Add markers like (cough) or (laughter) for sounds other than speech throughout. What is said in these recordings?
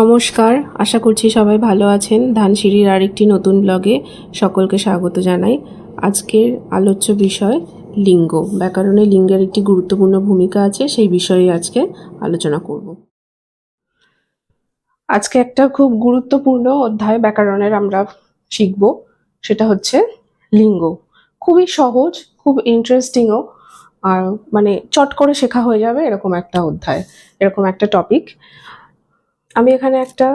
নমস্কার, আশা করছি সবাই ভালো আছেন। ধানসিঁড়ির আরেকটি নতুন ব্লগে সকলকে স্বাগত জানাই। আজকের আলোচ্য বিষয় লিঙ্গ। ব্যাকরণে লিঙ্গের একটি গুরুত্বপূর্ণ ভূমিকা আছে, সেই বিষয়ে আজকে আলোচনা করব। আজকে একটা খুব গুরুত্বপূর্ণ অধ্যায় ব্যাকরণের আমরা শিখব, সেটা হচ্ছে লিঙ্গ। খুবই সহজ, খুব ইন্টারেস্টিংও আর মানে চট করে শেখা হয়ে যাবে এরকম একটা অধ্যায়, এরকম একটা টপিক আমি এখানে একটা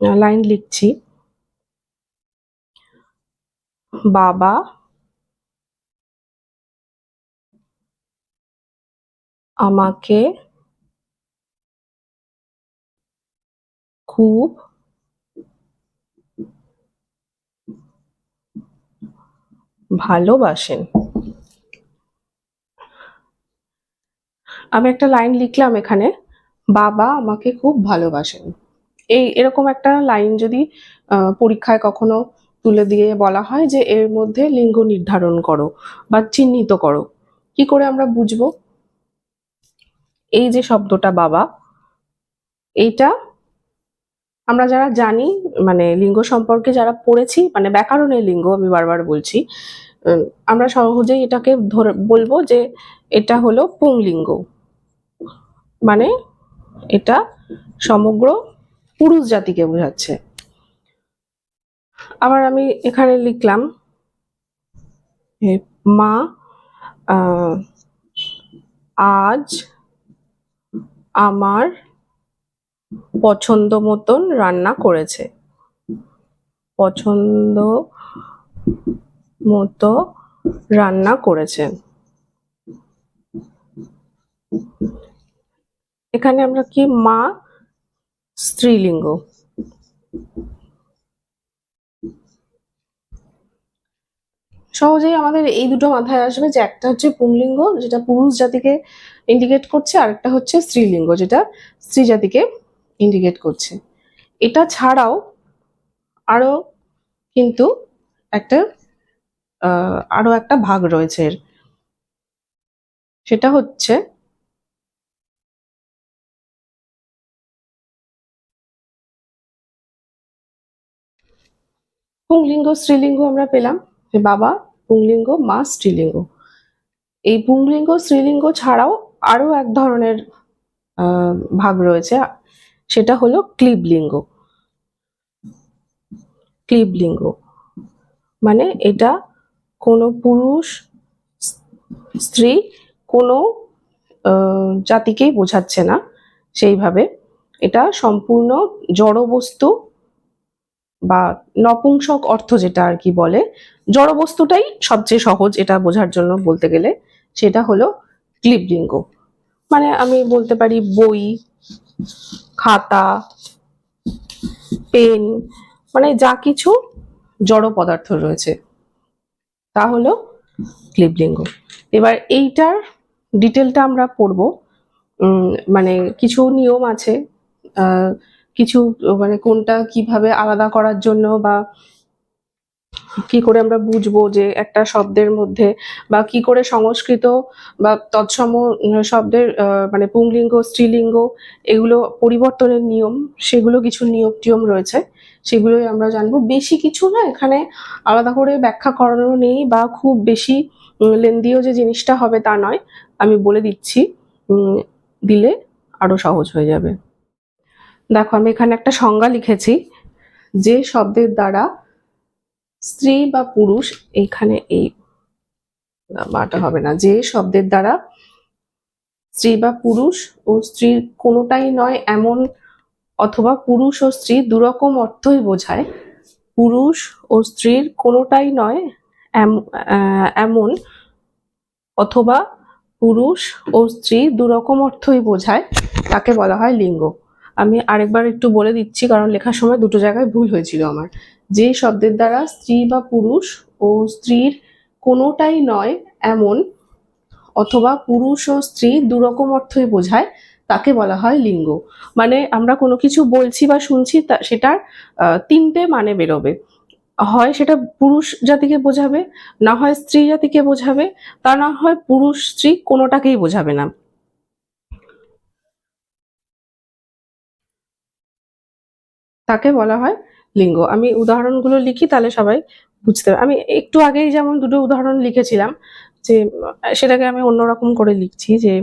লাইন লিখছি। বাবা। আমাকে খুব ভালোবাসেন। আমি একটা লাইন লিখলাম এখানে। বাবা আমাকে খুব ভালোবাসেন। এই এরকম একটা লাইন যদি পরীক্ষায় কখনো তুলে দিয়ে বলা হয় যে, এর মধ্যে লিঙ্গ নির্ধারণ করো বা চিহ্নিত করো, কি করে আমরা বুঝব? এই যে শব্দটা বাবা, এইটা আমরা যারা জানি মানে লিঙ্গ সম্পর্কে যারা পড়েছি মানে ব্যাকরণের লিঙ্গ আমি বারবার বলছি আমরা সহজেই এটাকে ধরে, বলব যে এটা হলো পুংলিঙ্গ। মানে এটা সমগ্র পুরুষ জাতিকে বোঝাচ্ছে। আবার আমি এখানে লিখলাম মা আজ আমার পছন্দ মতন রান্না করেছে। পছন্দ মতো রান্না করেছে। এখানে আমরা কি? মা, স্ত্রীলিঙ্গ। সহজেই আমাদের এই দুটো মাথায় আসবে যে একটা হচ্ছে পুংলিঙ্গ, যেটা পুরুষ জাতিকে ইন্ডিকেট করছে, আর একটা হচ্ছে স্ত্রীলিঙ্গ, যেটা স্ত্রী জাতিকে ইন্ডিকেট করছে। এটা ছাড়াও আরও কিন্তু একটা আরও একটা ভাগ রয়েছে এর। সেটা হচ্ছে পুংলিঙ্গ, স্ত্রীলিঙ্গ আমরা পেলাম। বাবা, পুংলিঙ্গ, মা, স্ত্রীলিঙ্গ। এই পুংলিঙ্গ, স্ত্রীলিঙ্গ ছাড়াও আরও এক ধরনের ভাগ রয়েছে। সেটা হলো ক্লিবলিঙ্গ। ক্লিবলিঙ্গ। মানে এটা কোনো পুরুষ, স্ত্রী কোনো জাতিকেই বোঝাচ্ছে না সেইভাবে। এটা সম্পূর্ণ জড় বস্তু বা নপুংসক অর্থ যেটা আর কি বলে, জড় বস্তুটাই সবচেয়ে সহজ এটা বোঝার জন্য বলতে গেলে, সেটা হলো ক্লিবলিঙ্গ মানে আমি বলতে পারি বই, খাতা, পেন মানে যা কিছু জড় পদার্থ রয়েছে, তা হলো ক্লিবলিঙ্গ এবার এইটার ডিটেলটা আমরা পড়ব। মানে কিছু নিয়ম আছে কিছু মানে কোনটা কীভাবে আলাদা করার জন্য বা কি করে আমরা বুঝব যে একটা শব্দের মধ্যে বা কি করে সংস্কৃত বা তৎসম শব্দের মানে পুংলিঙ্গ, স্ত্রীলিঙ্গ এগুলো পরিবর্তনের নিয়ম, সেগুলো কিছু নিয়ম টিয়ম রয়েছে। সেগুলোই আমরা জানব। বেশি কিছু না, এখানে আলাদা করে ব্যাখ্যা করানো নেই বা খুব বেশি লেন্দিও যে জিনিসটা হবে তা নয়। আমি বলে দিচ্ছি দিলে আরও সহজ হয়ে যাবে। দেখো, আমি এখানে একটা সংজ্ঞা লিখেছি, যে শব্দের দ্বারা স্ত্রী বা পুরুষ এইখানে এই বাটা হবে না, যে শব্দের দ্বারা স্ত্রী বা পুরুষ ও স্ত্রীর কোনোটাই নয়, এমন অথবা পুরুষ ও স্ত্রী দুরকম অর্থই বোঝায়। পুরুষ ও স্ত্রীর কোনোটাই নয় এমন অথবা পুরুষ ও স্ত্রী দুরকম অর্থই বোঝায়, তাকে বলা হয় লিঙ্গ। আমি আরেকবার একটু বলে দিচ্ছি, কারণ লেখার সময় দুটো জায়গায় ভুল হয়েছিল আমার। যে শব্দের দ্বারা স্ত্রী বা পুরুষ ও স্ত্রীর কোনোটাই নয় এমন, অথবা পুরুষ ও স্ত্রী দুরকম অর্থই বোঝায়, তাকে বলা হয় লিঙ্গ। মানে আমরা কোনো কিছু বলছি বা শুনছি, তা- সেটার তিনটে মানে বেরোবে। হয় সেটা পুরুষ জাতিকে বোঝাবে, না হয় স্ত্রী জাতিকে বোঝাবে, তা না হয় পুরুষ স্ত্রী কোনোটাকেই বোঝাবে না। তাকে বলা হয় লিঙ্গ। আমি উদাহরণগুলো লিখি, তাহলে সবাই বুঝতে আমি একটু আগেই যেমন দুটো উদাহরণ লিখেছিলাম যে, সেটাকে আমি অন্যরকম করে লিখছি যে,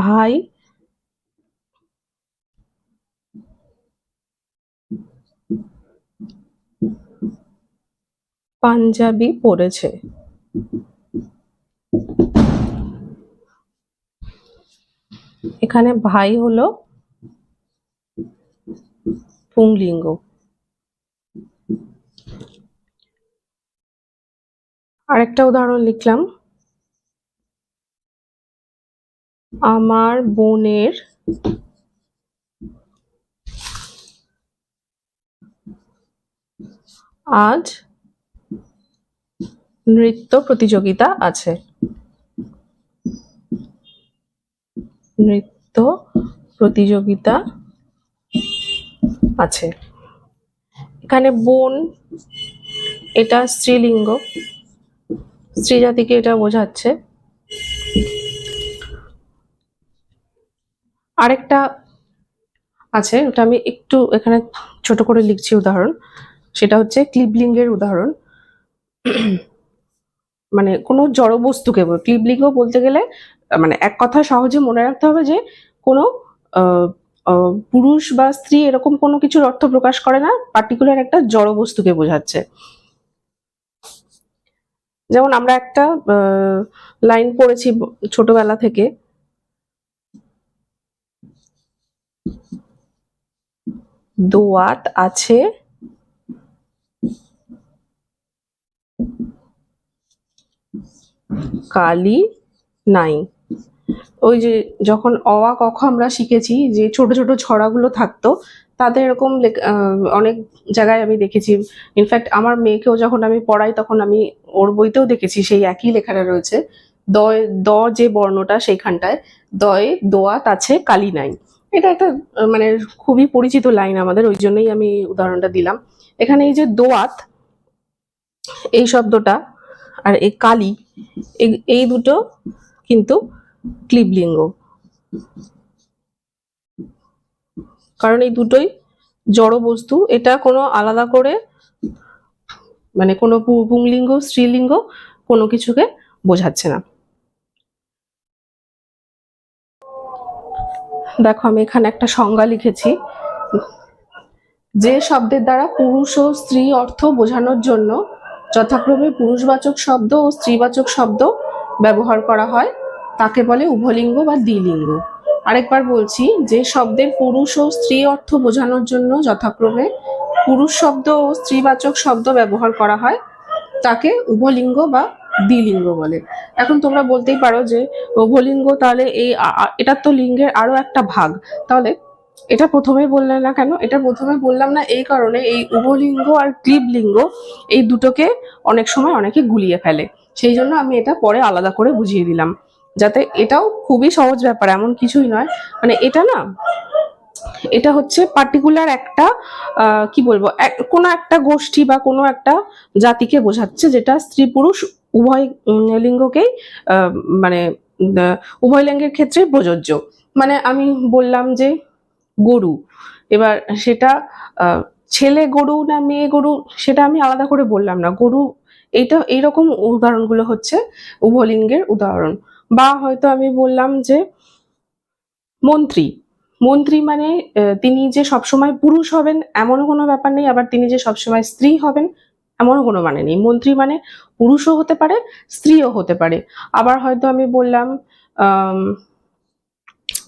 ভাই পাঞ্জাবি পরেছে। এখানে ভাই হলো পুংলিঙ্গ। আরেকটা উদাহরণ লিখলাম। আমার বোনের আজ নৃত্য প্রতিযোগিতা আছে। নৃত্য প্রতিযোগিতা আছে। এখানে বোন, এটা স্ত্রীলিঙ্গ। স্ত্রী জাতিকে এটা বোঝাচ্ছে। আরেকটা আছে, ওটা আমি একটু এখানে ছোট করে লিখছি উদাহরণ। সেটা হচ্ছে ক্লিবলিঙ্গের উদাহরণ। মানে কোনো জড় বস্তুকে বল- ক্লিবলিঙ্গ বলতে গেলে মানে এক কথা সহজে মনে রাখতে হবে যে কোনো পুরুষ বা স্ত্রী এরকম কোনো কিছুর অর্থ প্রকাশ করে না পার্টিকুলার একটা জড় বস্তুকে বোঝাচ্ছে। যেমন আমরা একটা লাইন পড়েছি ছোটবেলা থেকে। দোয়াত আছে কালি নাই। ওই যে যখন অওয়া কখ আমরা শিখেছি যে ছোট ছোট ছড়াগুলো থাকতো তাদের এরকম অনেক জায়গায় আমি দেখেছি। ইনফ্যাক্ট আমার মেয়েকেও যখন আমি পড়াই, তখন আমি ওর বইতেও দেখেছি, সেই একই লেখাটা রয়েছে। দয়, দ যে বর্ণটা সেইখানটায়, দয়ে দোয়াত আছে কালি নাই। এটা একটা মানে খুবই পরিচিত লাইন আমাদের, ওই জন্যই আমি উদাহরণটা দিলাম। এখানে এই যে দোয়াত, এই শব্দটা আর এই কালি, এই- দুটো কিন্তু ক্লিবলিঙ্গ কারণ এই দুটোই জড় বস্তু, এটা কোনো আলাদা করে মানে কোনো পুংলিঙ্গ, স্ত্রীলিঙ্গ কোনো কিছুকে বোঝাচ্ছে না। দেখো, আমি এখানে একটা সংজ্ঞা লিখেছি। যে শব্দের দ্বারা পুরুষ ও স্ত্রী অর্থ বোঝানোর জন্য যথাক্রমে পুরুষবাচক শব্দ ও স্ত্রীবাচক শব্দ ব্যবহার করা হয়। তাকে বলে উভলিঙ্গ বা দ্বিলিঙ্গ। আরেকবার বলছি যে শব্দের পুরুষ ও স্ত্রী অর্থ বোঝানোর জন্য যথাক্রমে পুরুষ শব্দ ও স্ত্রীবাচক শব্দ ব্যবহার করা হয়। তাকে উভলিঙ্গ বা দ্বিলিঙ্গ বলে। এখন তোমরা বলতেই পারো যে উভলিঙ্গ তাহলে এই এটার তো লিঙ্গের আরও একটা ভাগ। তাহলে এটা প্রথমে বললে না কেন? এটা প্রথমে বললাম না এই কারণে এই উভলিঙ্গ আর ক্লিবলিঙ্গ এই দুটোকে অনেক সময় অনেকে গুলিয়ে ফেলে। সেই জন্য আমি এটা পরে আলাদা করে বুঝিয়ে দিলাম। যাতে এটাও খুবই সহজ ব্যাপার, এমন কিছুই নয়। মানে এটা না, এটা হচ্ছে পার্টিকুলার একটা কি বলব কোনো একটা গোষ্ঠী বা কোনো একটা জাতিকে বোঝাচ্ছে যেটা স্ত্রী পুরুষ উভয় লিঙ্গকেই মানে উভয় লিঙ্গের ক্ষেত্রে প্রযোজ্য। মানে আমি বললাম যে গরু। এবার সেটা ছেলে গরু না মেয়ে গরু, সেটা আমি আলাদা করে বললাম না। গরু, এইটা এইরকম উদাহরণগুলো হচ্ছে উভলিঙ্গের উদাহরণ। বা হয়তো আমি বললাম যে মন্ত্রী। মন্ত্রী মানে তিনি যে সবসময় পুরুষ হবেন এমনও কোনো ব্যাপার নেই, আবার তিনি যে সবসময় স্ত্রী হবেন এমনও কোনো মানে নেই। মন্ত্রী মানে পুরুষও হতে পারে, স্ত্রীও হতে পারে। আবার হয়তো আমি বললাম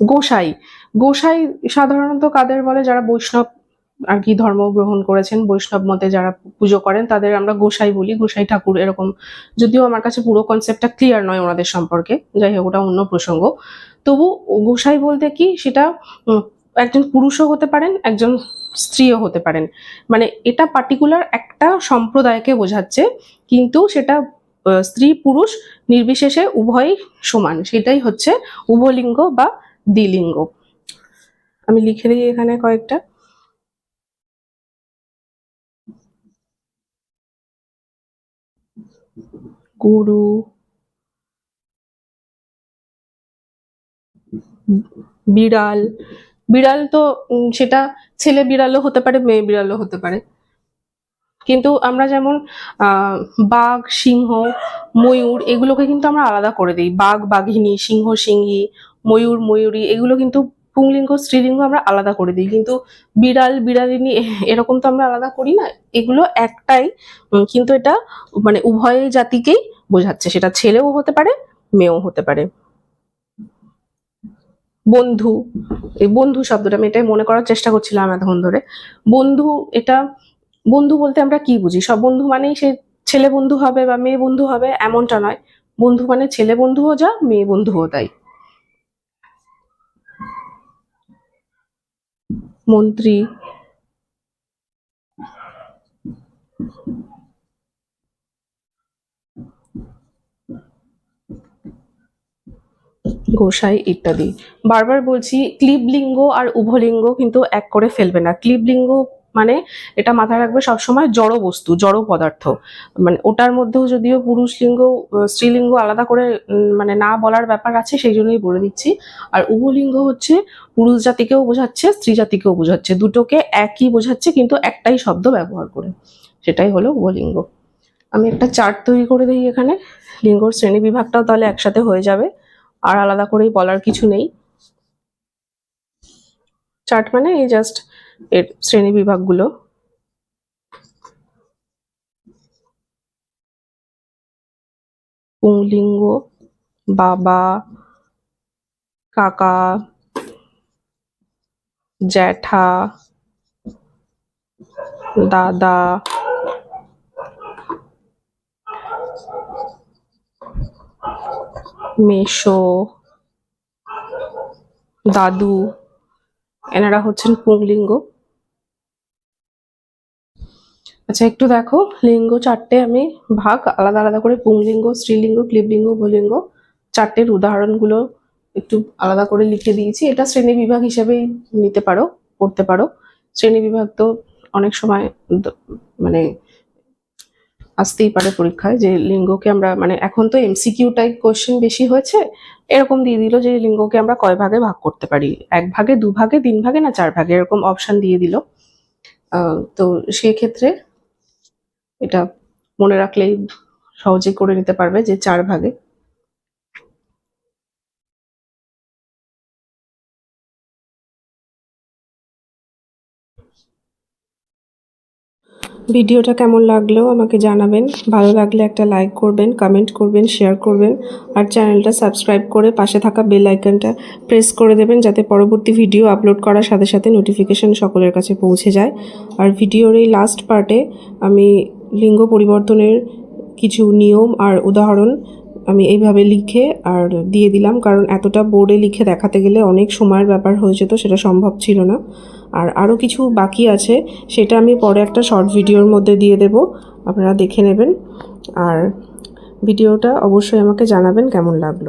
গোসাই। গোসাই সাধারণত কাদের বলে? যারা বৈষ্ণব আর কি ধর্ম গ্রহণ করেছেন, বৈষ্ণব মতে যারা পুজো করেন, তাদের আমরা গোসাই বলি। গোসাই ঠাকুর এরকম। যদিও আমার কাছে পুরো কনসেপ্টটা ক্লিয়ার নয় ওনাদের সম্পর্কে। যাই হোক, ওটা অন্য প্রসঙ্গ। তবু গোসাই বলতে কি? সেটা একজন পুরুষও হতে পারেন, একজন স্ত্রীও হতে পারেন। মানে এটা পার্টিকুলার একটা সম্প্রদায়কে বোঝাচ্ছে, কিন্তু সেটা স্ত্রী পুরুষ নির্বিশেষে উভয়ই সমান। সেটাই হচ্ছে উভলিঙ্গ বা দ্বিলিঙ্গ। আমি লিখে দিই এখানে কয়েকটা। গুরু, বিড়াল। বিড়াল তো সেটা ছেলে বিড়ালও হতে পারে, মেয়ে বিড়ালও হতে পারে। কিন্তু আমরা যেমন বাঘ, সিংহ, ময়ূর, এগুলোকে কিন্তু আমরা আলাদা করে দিই। বাঘ, বাঘিনী, সিংহ, সিংহী ময়ূর, ময়ূরী, এগুলো কিন্তু পুংলিঙ্গ, স্ত্রীলিঙ্গ আমরা আলাদা করে দিই। কিন্তু বিড়াল, বিড়ালিনী (laughs) এরকম তো আমরা আলাদা করি না। এগুলো একটাই কিন্তু এটা মানে উভয় জাতিকেই বোঝাচ্ছে। সেটা ছেলেও হতে পারে, মেয়েও হতে পারে। বন্ধু, এই বন্ধু শব্দটা আমি এটাই মনে করার চেষ্টা করছিলাম এতক্ষণ ধরে। বন্ধু এটা, বন্ধু বলতে আমরা কি বুঝি? সব বন্ধু মানেই সে ছেলে বন্ধু হবে বা মেয়ে বন্ধু হবে এমনটা নয়। বন্ধু মানে ছেলে বন্ধুও যা, মেয়ে বন্ধুও তাই। মন্ত্রী। গোসাই ইত্যাদি। বারবার বলছি ক্লিবলিঙ্গ আর উভলিঙ্গ কিন্তু এক করে ফেলবে না। ক্লিবলিঙ্গ মানে এটা মাথায় রাখবে সবসময় জড় বস্তু, জড় পদার্থ। মানে ওটার মধ্যেও যদিও পুরুষ লিঙ্গ স্ত্রীলিঙ্গ আলাদা করে মানে না বলার ব্যাপার আছে, সেই জন্যই বলে দিচ্ছি। আর উভলিঙ্গ হচ্ছে পুরুষ জাতিকেও বোঝাচ্ছে, স্ত্রী জাতিকেও বোঝাচ্ছে। দুটোকে একই বোঝাচ্ছে, কিন্তু একটাই শব্দ ব্যবহার করে। সেটাই হলো উভলিঙ্গ আমি একটা চার্ট তৈরি করে দিই এখানে। লিঙ্গর শ্রেণি বিভাগটাও তাহলে একসাথে হয়ে যাবে। আর আলাদা করেই বলার কিছু নেই। চার্ট মানে এই জাস্ট এর শ্রেণি বিভাগগুলো। পুংলিঙ্গ বাবা কাকা জ্যাঠা দাদা মেশো দাদু। এনারা হচ্ছেন পুংলিঙ্গ আচ্ছা একটু দেখো, লিঙ্গ চারটে আমি ভাগ, আলাদা আলাদা করে পুংলিঙ্গ, স্ত্রীলিঙ্গ ক্লিবলিঙ্গ ভলিঙ্গ চারটের উদাহরণগুলো একটু আলাদা করে লিখে দিয়েছি। এটা শ্রেণি বিভাগ হিসেবেই নিতে পারো, পড়তে পারো। শ্রেণি বিভাগ তো অনেক সময় মানে আসতেই পারে পরীক্ষায় যে লিঙ্গকে আমরা মানে এখন তো এমসিকিউ টাইপ কোয়েশ্চেন বেশি হয়েছে, এরকম দিয়ে দিল যে লিঙ্গকে আমরা কয় ভাগে ভাগ করতে পারি? এক ভাগে, দু ভাগে, তিন ভাগে না চার ভাগে? এরকম অপশন দিয়ে দিল। তো সেক্ষেত্রে এটা মনে রাখলেই সহজে করে নিতে পারবে যে চার ভাগে। ভিডিওটা কেমন লাগল আমাকে জানাবেন। ভালো লাগলে একটা লাইক করবেন কমেন্ট করবেন শেয়ার করবেন। আর চ্যানেলটা সাবস্ক্রাইব করে পাশে থাকা বেল আইকনটা প্রেস করে দেবেন যাতে পরবর্তী ভিডিও আপলোড করার সাথে সাথে নোটিফিকেশন সকলের কাছে পৌঁছে যায়। আর ভিডিওর এই লাস্ট পার্টে আমি লিঙ্গ পরিবর্তনের কিছু নিয়ম আর উদাহরণ আমি এইভাবে লিখে আর দিয়ে দিলাম। কারণ এতটা বোর্ডে লিখে দেখাতে গেলে অনেক সময়ের ব্যাপার হয়ে যেত, সেটা সম্ভব ছিল না। আর আরও কিছু বাকি আছে, সেটা আমি পরে একটা শর্ট ভিডিওর মধ্যে দিয়ে দেব, আপনারা দেখে নেবেন। আর ভিডিওটা অবশ্যই আমাকে জানাবেন কেমন লাগল।